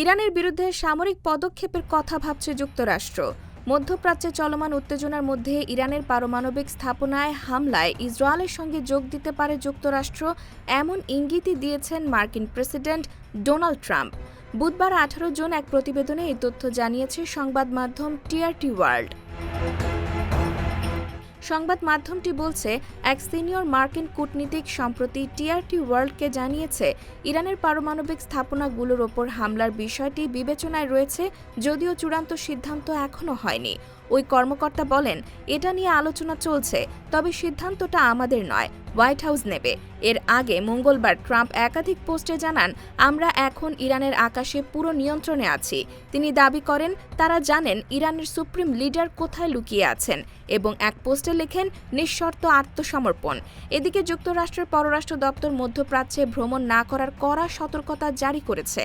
ইরানের বিরুদ্ধে সামরিক পদক্ষেপের কথা ভাবছে যুক্তরাষ্ট্র। মধ্যপ্রাচ্যে চলমান উত্তেজনার মধ্যে ইরানের পারমাণবিক স্থাপনায় হামলায় ইসরায়েলের সঙ্গে যোগ দিতে পারে যুক্তরাষ্ট্র, এমন ইঙ্গিতই দিয়েছেন মার্কিন প্রেসিডেন্ট ডোনাল্ড ট্রাম্প। বুধবার আঠারো জুন এক প্রতিবেদনে এই তথ্য জানিয়েছে সংবাদ মাধ্যম টিআরটি ওয়ার্ল্ড। সংবাদ মাধ্যমটি বলছে, এক সিনিয়র মার্কিন কূটনীতিক সম্প্রতি টিআরটি ওয়ার্ল্ডকে জানিয়েছে, ইরানের পারমাণবিক স্থাপনাগুলোর ওপর হামলার বিষয়টি বিবেচনায় রয়েছে, যদিও চূড়ান্ত সিদ্ধান্ত এখনও হয়নি। ওই কর্মকর্তা বলেন, এটা নিয়ে আলোচনা চলছে, তবে সিদ্ধান্তটা আমাদের নয়। হোয়াইট হাউস নেবে। এর আগে মঙ্গলবার ট্রাম্প একাধিক পোস্টে জানান, আমরা এখন ইরানের আকাশে পুরো নিয়ন্ত্রণে আছি। তিনি দাবি করেন, তারা জানেন ইরানের সুপ্রিম লিডার কোথায় লুকিয়ে আছেন এবং এক পোস্টে লেখেন, নিঃশর্ত আত্মসমর্পণ। এদিকে যুক্তরাষ্ট্রের পররাষ্ট্র দপ্তর মধ্যপ্রাচ্যে ভ্রমণ না করার কড়া সতর্কতা জারি করেছে।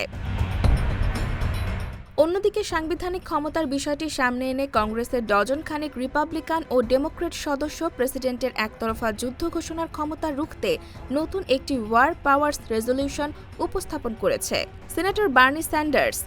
অন্যদিকে সাংবিধানিক ক্ষমতার বিষয়টি সামনে এনে কংগ্রেসের ডজন খানেক রিপাবলিকান ও ডেমোক্রেট সদস্য প্রেসিডেন্টের একতরফা যুদ্ধ ঘোষণার ক্ষমতা রুখতে নতুন একটি ওয়ার পাওয়ার্স রেজলিউশন উপস্থাপন করেছে। Senator Bernie Sanders,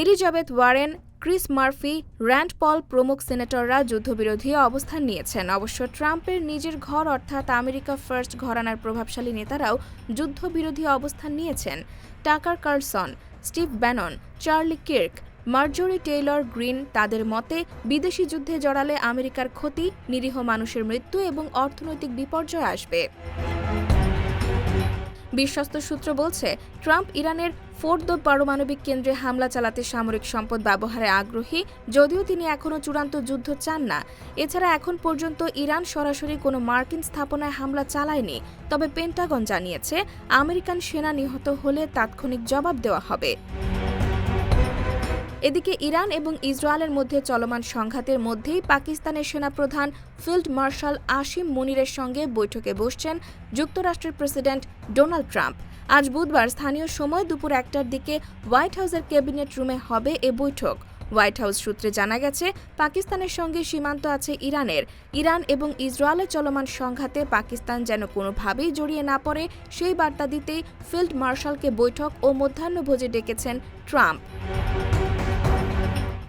Elizabeth Warren, Chris Murphy, Rand Paul প্রমুখ সিনেটররা যুদ্ধবিরোধী অবস্থান নিয়েছেন। অবশ্য ট্রাম্পের নিজের ঘর অর্থাৎ আমেরিকা ফার্স্ট ঘরানার প্রভাবশালী নেতারাও যুদ্ধবিরোধী অবস্থান নিয়েছেন। Tucker Carlson Steve Bannon, Charlie Kirk, Marjorie Taylor Greene তাদের মতে বিদেশি যুদ্ধে জড়ালে আমেরিকার ক্ষতি, নিরীহ মানুষের মৃত্যু এবং অর্থনৈতিক বিপর্যয় আসবে। বিশ্বস্ত সূত্র বলছে, ট্রাম্প ইরানের ফোর্ট ফোর্দ পারমাণবিক কেন্দ্রে হামলা চালাতে সামরিক সম্পদ ব্যবহারে আগ্রহী, যদিও তিনি এখনও চূড়ান্ত যুদ্ধ চান না। এছাড়া এখন পর্যন্ত ইরান সরাসরি কোনো মার্কিন স্থাপনায় হামলা চালায়নি, তবে পেন্টাগন জানিয়েছে, আমেরিকান সেনা নিহত হলে তাৎক্ষণিক জবাব দেওয়া হবে। এদিকে ইরান এবং ইসরায়েলের মধ্যে চলমান সংঘাতের মধ্যেই পাকিস্তানের সেনাপ্রধান ফিল্ড মার্শাল আসিম মুনিরের সঙ্গে বৈঠকে বসছেন যুক্তরাষ্ট্রের প্রেসিডেন্ট ডোনাল্ড ট্রাম্প। আজ বুধবার স্থানীয় সময় দুপুর একটার দিকে হোয়াইট হাউসের ক্যাবিনেট রুমে হবে এ বৈঠক। হোয়াইট হাউস সূত্রে জানা গেছে, পাকিস্তানের সঙ্গে সীমান্ত আছে ইরানের। ইরান এবং ইসরায়েলের চলমান সংঘাতে পাকিস্তান যেন কোনোভাবেই জড়িয়ে না পড়ে, সেই বার্তা দিতেই ফিল্ড মার্শালকে বৈঠক ও মধ্যাহ্নভোজে ডেকেছেন Trump.